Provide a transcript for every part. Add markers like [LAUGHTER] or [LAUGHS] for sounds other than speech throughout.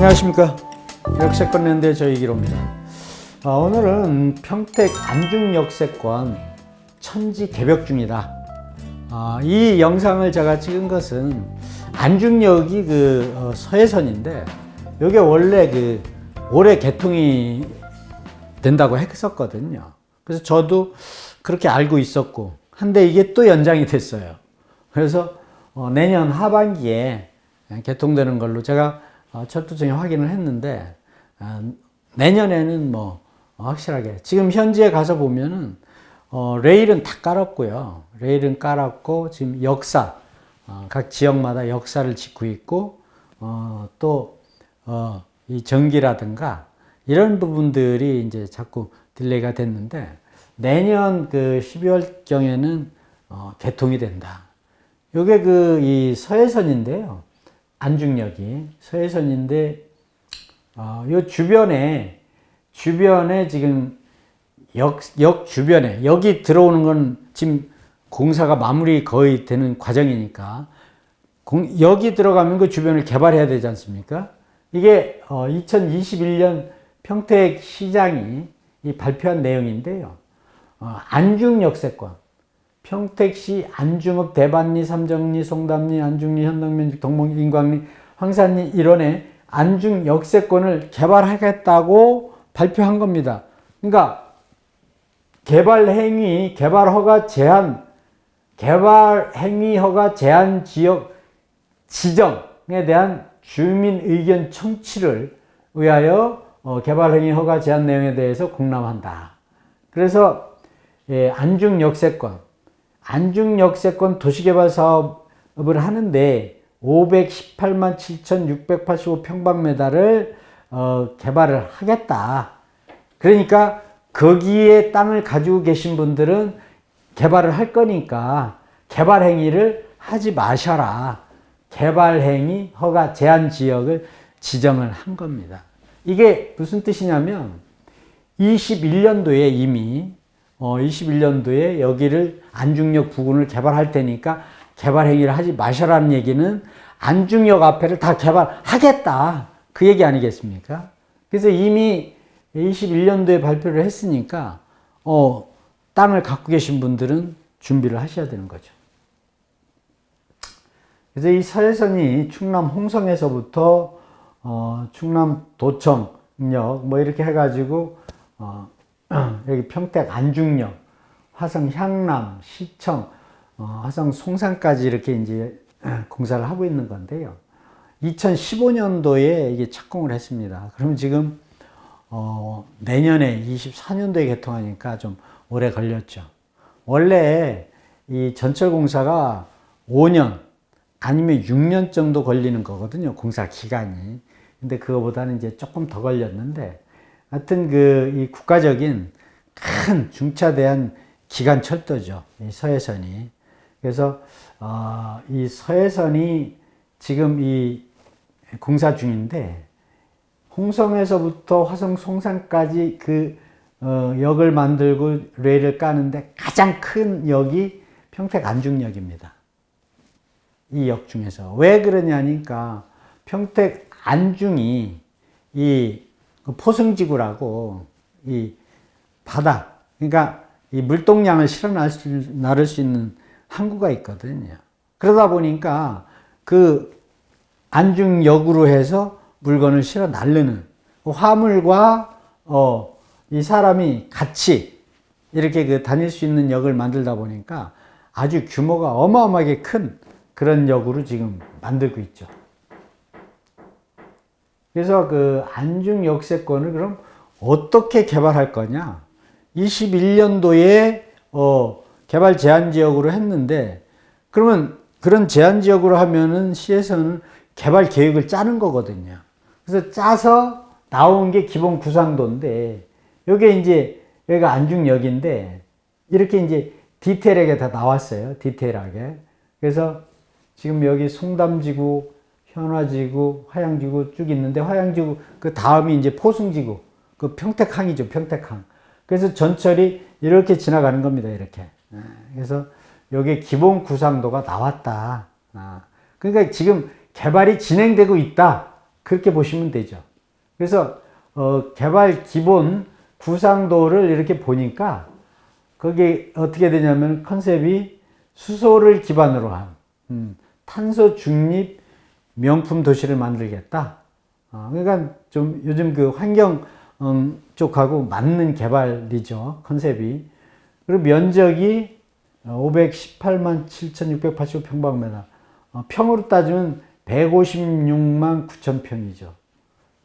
안녕하십니까? 역세권 랜드의 저희 기로입니다. 아, 오늘은 평택 안중 역세권 천지 개벽 중이다. 아, 이 영상을 제가 찍은 것은 안중역이 그 어, 서해선인데 이게 원래 그 올해 개통이 된다고 했었거든요. 그래서 저도 그렇게 알고 있었고 한데 이게 또 연장이 됐어요. 그래서 어, 내년 하반기에 개통되는 걸로 제가 어, 철도청에 확인을 했는데 아, 내년에는 뭐 확실하게 지금 현지에 가서 보면은 어, 레일은 다 깔았고요. 레일은 깔았고 지금 역사 어, 각 지역마다 역사를 짓고 있고 어, 또이 전기라든가 이런 부분들이 이제 자꾸 딜레이가 됐는데 내년 그 12월 경에는 어, 개통이 된다. 요게 그 이 서해선인데요. 안중역이 서해선인데 어, 요 주변에 주변에 지금 역, 역 주변에 여기 들어오는 건 지금 공사가 마무리 거의 되는 과정이니까 공, 여기 들어가면 그 주변을 개발해야 되지 않습니까? 이게 어, 2021년 평택 시장이 이 발표한 내용인데요. 어, 안중 역세권 평택시 안중읍 대반리 삼정리 송담리 안중리 현덕면 동목 인광리 황산리 일원에 안중 역세권을 개발하겠다고 발표한 겁니다. 그러니까 개발 행위 개발 허가 제한 개발 행위 허가 제한 지역 지정에 대한 주민 의견 청취를 위하여 어, 개발 행위 허가 제한 내용에 대해서 공람한다. 그래서 예, 안중 역세권 안중 역세권 도시개발 사업을 하는데 518만 7,685 평방미터를 어, 개발을 하겠다. 그러니까 거기에 땅을 가지고 계신 분들은 개발을 할 거니까 개발 행위를 하지 마셔라. 개발 행위 허가 제한 지역을 지정을 한 겁니다. 이게 무슨 뜻이냐면 21년도에 이미 어, 21년도에 여기를 안중역 부근을 개발할 테니까 개발 행위를 하지 마셔라는 얘기는 안중역 앞에를 다 개발하겠다. 그 얘기 아니겠습니까? 그래서 이미 21년도에 발표를 했으니까 어, 땅을 갖고 계신 분들은 준비를 하셔야 되는 거죠. 그래서 이 서해선이 충남 홍성에서부터 어, 충남 도청역 뭐 이렇게 해가지고 어, [CLEARS THROAT] 여기 평택 안중역, 화성 향남, 시청, 어, 화성 송산까지 이렇게 이제 [CLEARS THROAT] 공사를 하고 있는 건데요. 2015년도에 이게 착공을 했습니다. 그럼 지금 어, 내년에 24년도에 개통하니까 좀 오래 걸렸죠. 원래 이 전철 공사가 5년 아니면 6년 정도 걸리는 거거든요. 공사 기간이. 근데 그거보다는 이제 조금 더 걸렸는데 하여튼 그 이 국가적인 큰 중차대한 기간 철도죠. 이 서해선이. 그래서 어, 이 서해선이 지금 이 공사 중인데 홍성에서부터 화성 송산까지 그 어, 역을 만들고 레일을 까는데 가장 큰 역이 평택 안중역입니다. 이 역 중에서 왜 그러냐니까 평택 안중이 이 포승지구라고 이 바다 그러니까 이 물동량을 실어 나를 수 있는 항구가 있거든요. 그러다 보니까 그 안중역으로 해서 물건을 실어 날르는 화물과 어, 이 사람이 같이 이렇게 그 다닐 수 있는 역을 만들다 보니까 아주 규모가 어마어마하게 큰 그런 역으로 지금 만들고 있죠. 그래서 그 안중 역세권을 그럼 어떻게 개발할 거냐? 21년도에 어, 개발 제한 지역으로 했는데 그러면 그런 제한 지역으로 하면은 시에서는 개발 계획을 짜는 거거든요. 그래서 짜서 나온 게 기본 구상도인데 여기 이제 여기가 안중역인데 이렇게 이제 디테일하게 다 나왔어요. 디테일하게. 그래서 지금 여기 송담지구, 현화지구, 화양지구 쭉 있는데 화양지구 그 다음이 이제 포승지구 그 평택항이죠. 평택항. 그래서 전철이 이렇게 지나가는 겁니다. 이렇게. 그래서 여기 기본 구상도가 나왔다. 아, 그러니까 지금 개발이 진행되고 있다. 그렇게 보시면 되죠. 그래서 어, 개발 기본 구상도를 이렇게 보니까 거기 어떻게 되냐면 컨셉이 수소를 기반으로 한 음, 탄소 중립 명품 도시를 만들겠다. 어, 그러니까 좀 요즘 그 환경 음, 쪽하고 맞는 개발이죠 컨셉이. 그리고 면적이 518만 7,685평방미터. 어, 평으로 따지면 156만 9천 평이죠.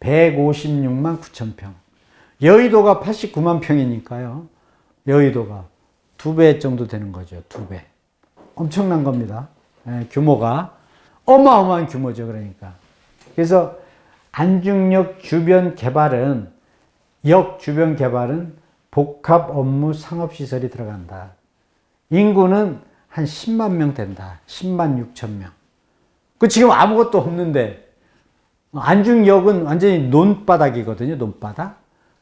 156만 9천 평. 여의도가 89만 평이니까요. 여의도가 두 배 정도 되는 거죠. 두 배. 엄청난 겁니다. 예, 규모가 어마어마한 규모죠. 그러니까. 그래서 안중역 주변 개발은 역 주변 개발은 복합 업무 상업 시설이 들어간다. 인구는 한 10만 명 된다. 10만 6천 명. 그 지금 아무것도 없는데 안중역은 완전히 논바닥이거든요. 논바닥.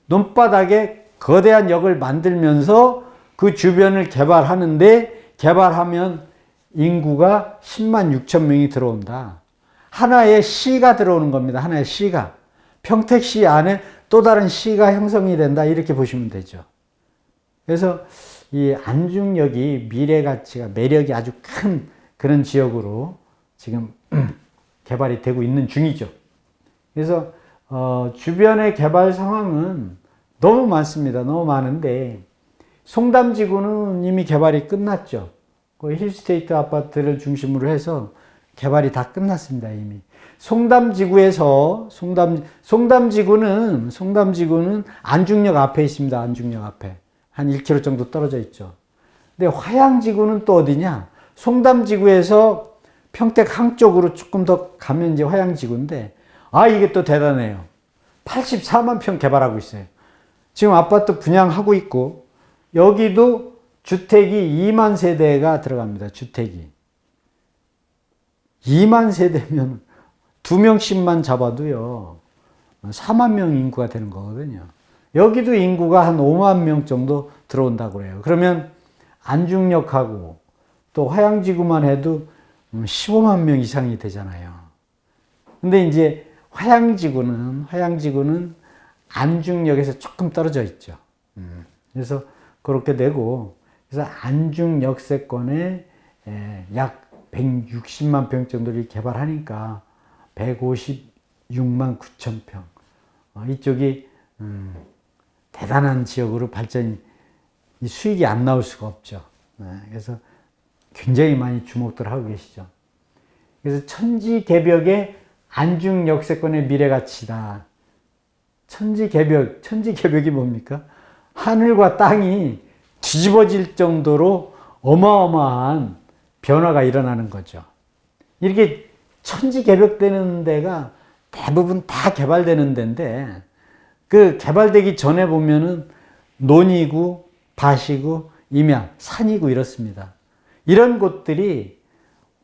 논바닥에 거대한 역을 만들면서 그 주변을 개발하는데 개발하면 인구가 10만 6천 명이 들어온다. 하나의 시가 들어오는 겁니다. 하나의 시가. 평택시 안에 또 다른 시가 형성이 된다. 이렇게 보시면 되죠. 그래서 이 안중역이 미래 가치가 매력이 아주 큰 그런 지역으로 지금 [CLEARS THROAT] 개발이 되고 있는 중이죠. 그래서 어, 주변의 개발 상황은 너무 많습니다. 너무 많은데 송담지구는 이미 개발이 끝났죠. 그 힐스테이트 아파트를 중심으로 해서 개발이 다 끝났습니다. 이미 송담지구에서 송담 송담지구는 송담지구는 안중역 앞에 있습니다. 안중역 앞에 한 1km 정도 떨어져 있죠. 근데 화양지구는 또 어디냐? 송담지구에서 평택 항 쪽으로 조금 더 가면 이제 화양지구인데 아 이게 또 대단해요. 84만 평 개발하고 있어요. 지금 아파트 분양하고 있고 여기도 주택이 2만 세대가 들어갑니다. 주택이. 2만 세대면 두 명씩만 잡아도요. 4만 명 인구가 되는 거거든요. 여기도 인구가 한 5만 명 정도 들어온다고 그래요. 그러면 안중역하고 또 화양지구만 해도 15만 명 이상이 되잖아요. 근데 이제 화양지구는 화양지구는 안중역에서 조금 떨어져 있죠. 음. 그래서 그렇게 되고 그래서 안중 역세권에 약 160만 평 정도를 개발하니까 156만 9천 평. 어, 이쪽이 음, 대단한 지역으로 발전 이 수익이 안 나올 수가 없죠. 네, 그래서 굉장히 많이 주목들 하고 계시죠. 그래서 천지 개벽의 안중 역세권의 미래 가치다. 천지 개벽, 천지 개벽이 뭡니까? 하늘과 땅이 뒤집어질 정도로 어마어마한 변화가 일어나는 거죠. 이렇게 천지 개벽되는 데가 대부분 다 개발되는 데인데 그 개발되기 전에 보면은 논이고 밭이고 임야, 산이고 이렇습니다. 이런 곳들이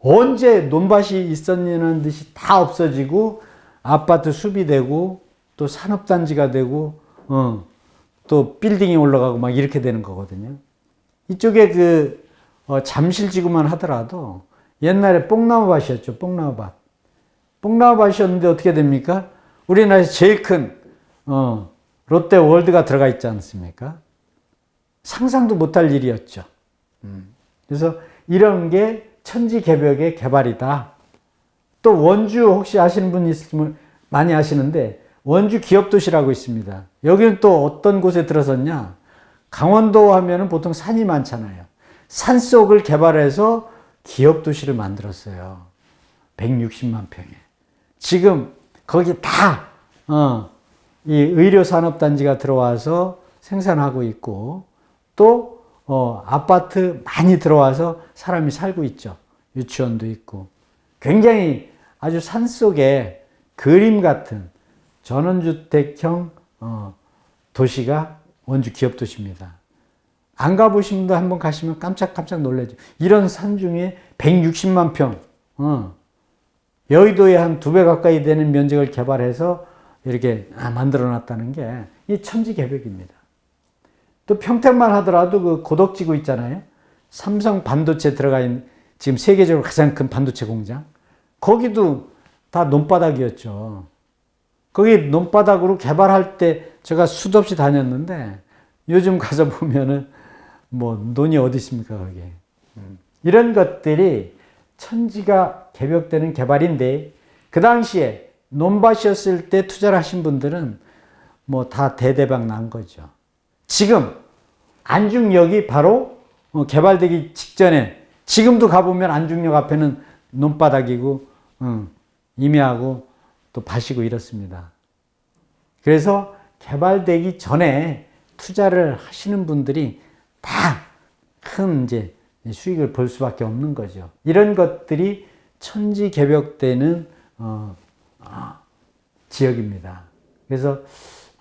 언제 논밭이 있었냐는 듯이 다 없어지고 아파트 숲이 되고 또 산업단지가 되고 어, 또 빌딩이 올라가고 막 이렇게 되는 거거든요. 이쪽에 그 어, 잠실지구만 하더라도 옛날에 뽕나무밭이었죠. 뽕나무밭. 뽕나무밭이었는데 어떻게 됩니까? 우리나라에서 제일 큰 어, 롯데 월드가 들어가 있지 않습니까? 상상도 못할 일이었죠. 음. 그래서 이런 게 천지개벽의 개발이다. 또 원주 혹시 아시는 분 있으면 많이 아시는데 원주 기업도시라고 있습니다. 여기는 또 어떤 곳에 들어섰냐? 강원도 하면은 보통 산이 많잖아요. 산 속을 개발해서 기업도시를 만들었어요. 160만 평에. 지금 거기 다, 어, 이 의료산업단지가 들어와서 생산하고 있고, 또, 어, 아파트 많이 들어와서 사람이 살고 있죠. 유치원도 있고. 굉장히 아주 산 속에 그림 같은 전원주택형, 어, 도시가 원주 기업 도시입니다. 안 가보신 분도 한번 가시면 깜짝깜짝 놀라죠. 이런 산 중에 160만 평, 어, 여의도에 한두 배 가까이 되는 면적을 개발해서 이렇게 아, 만들어 놨다는 게 이 천지개벽입니다. 또 평택만 하더라도 그 고덕지구 있잖아요. 삼성 반도체 들어가 있는 지금 세계적으로 가장 큰 반도체 공장. 거기도 다 논바닥이었죠. 거기 논바닥으로 개발할 때 제가 수도 없이 다녔는데 요즘 가서 보면은 뭐 논이 어디 있습니까 거기 음. 이런 것들이 천지가 개벽되는 개발인데 그 당시에 논밭이었을 때 투자를 하신 분들은 뭐 다 대대박 난 거죠. 지금 안중역이 바로 어, 개발되기 직전에 지금도 가보면 안중역 앞에는 논바닥이고 응, 임야하고 또 밭이고 이렇습니다. 그래서 개발되기 전에 투자를 하시는 분들이 다 큰 이제 수익을 볼 수밖에 없는 거죠. 이런 것들이 천지 개벽되는 어, 아, 지역입니다. 그래서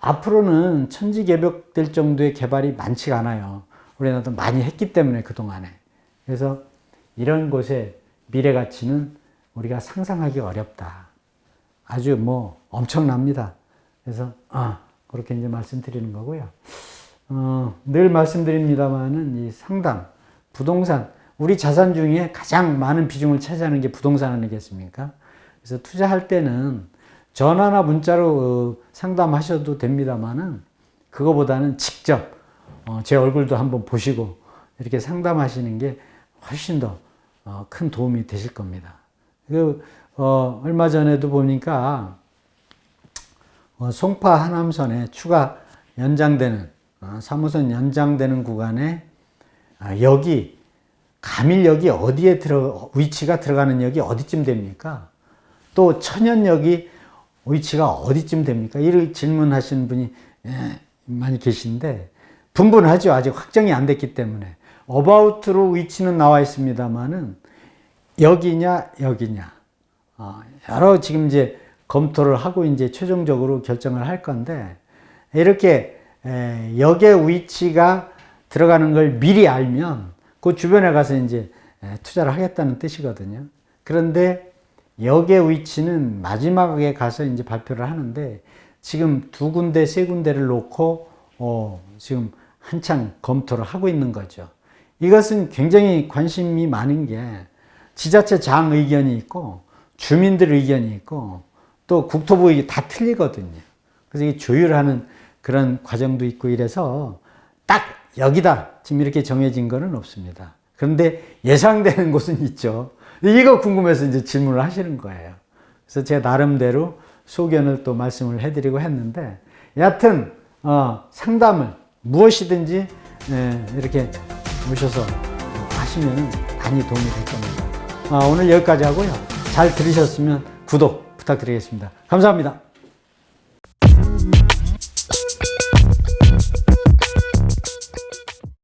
앞으로는 천지 개벽될 정도의 개발이 많지가 않아요. 우리나라도 많이 했기 때문에 그 동안에. 그래서 이런 곳의 미래 가치는 우리가 상상하기 어렵다. 아주 뭐 엄청납니다. 그래서 아, 그렇게 이제 말씀드리는 거고요. 어, 늘 말씀드립니다만은 이 상담, 부동산, 우리 자산 중에 가장 많은 비중을 차지하는 게 부동산 아니겠습니까? 그래서 투자할 때는 전화나 문자로 어, 상담하셔도 됩니다만은 그거보다는 직접 어, 제 얼굴도 한번 보시고 이렇게 상담하시는 게 훨씬 더 큰 도움이 되실 겁니다. 그, 어, 얼마 전에도 보니까 어, 송파 하남선에 추가 연장되는 어, 3호선 연장되는 구간에 아, 역이 가밀역이 어디에 들어 위치가 들어가는 역이 어디쯤 됩니까? 또 천연역이 위치가 어디쯤 됩니까? 이를 질문하시는 분이 예, 많이 계신데 분분하죠. 아직 확정이 안 됐기 때문에 어바웃으로 위치는 나와 있습니다만은 여기냐 여기냐 어, 여러 지금 이제 검토를 하고 이제 최종적으로 결정을 할 건데 이렇게 에, 역의 위치가 들어가는 걸 미리 알면 그 주변에 가서 이제 에, 투자를 하겠다는 뜻이거든요. 그런데 역의 위치는 마지막에 가서 이제 발표를 하는데 지금 두 군데 세 군데를 놓고 어, 지금 한창 검토를 하고 있는 거죠. 이것은 굉장히 관심이 많은 게 지자체 장 의견이 있고 주민들 의견이 있고 또 국토부 의견이 다 틀리거든요. 그래서 이게 조율하는 그런 과정도 있고 이래서 딱 여기다 지금 이렇게 정해진 거는 없습니다. 그런데 예상되는 [LAUGHS] 곳은 있죠. 이거 궁금해서 이제 질문을 하시는 거예요. 그래서 제가 나름대로 소견을 또 말씀을 해드리고 했는데 여하튼 어, 상담을 무엇이든지 예, 이렇게 오셔서 하시면 많이 도움이 될 겁니다. 아, 오늘 여기까지 하고요. 잘 들으셨으면 구독 부탁드리겠습니다. 감사합니다.